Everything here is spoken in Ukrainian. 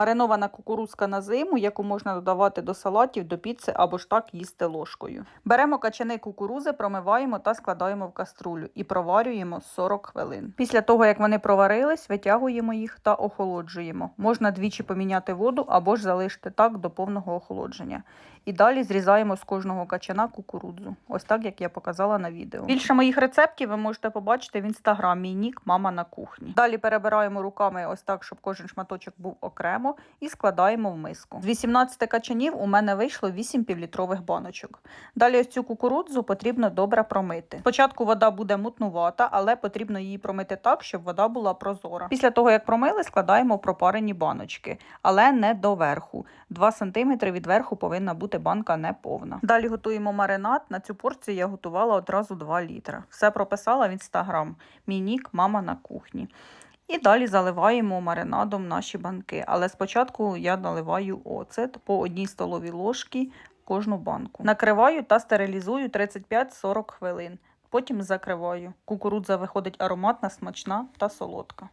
Маринована кукурузка на зиму, яку можна додавати до салатів, до піци або ж так їсти ложкою. Беремо качани кукурузи, промиваємо та складаємо в каструлю і проварюємо 40 хвилин. Після того, як вони проварились, витягуємо їх та охолоджуємо. Можна двічі поміняти воду або ж залишити так до повного охолодження. І далі зрізаємо з кожного качана кукурудзу. Ось так, як я показала на відео. Більше моїх рецептів ви можете побачити в інстаграм. Мій нік мама на кухні. Далі перебираємо руками ось так, щоб кожен шматочок був окремо, і складаємо в миску. З 18 качанів у мене вийшло 8 півлітрових баночок. Далі ось цю кукурудзу потрібно добре промити. Спочатку вода буде мутнувата, але потрібно її промити так, щоб вода була прозора. Після того, як промили, складаємо пропарені баночки, але не доверху. 2 см від верху повинна бути банка не повна. Далі готуємо маринад. На цю порцію я готувала одразу 2 літра. Все прописала в інстаграм. Мій нік, мама на кухні. І далі заливаємо маринадом наші банки. Але спочатку я наливаю оцет по одній столовій ложці кожну банку. Накриваю та стерилізую 35-40 хвилин. Потім закриваю. Кукурудза виходить ароматна, смачна та солодка.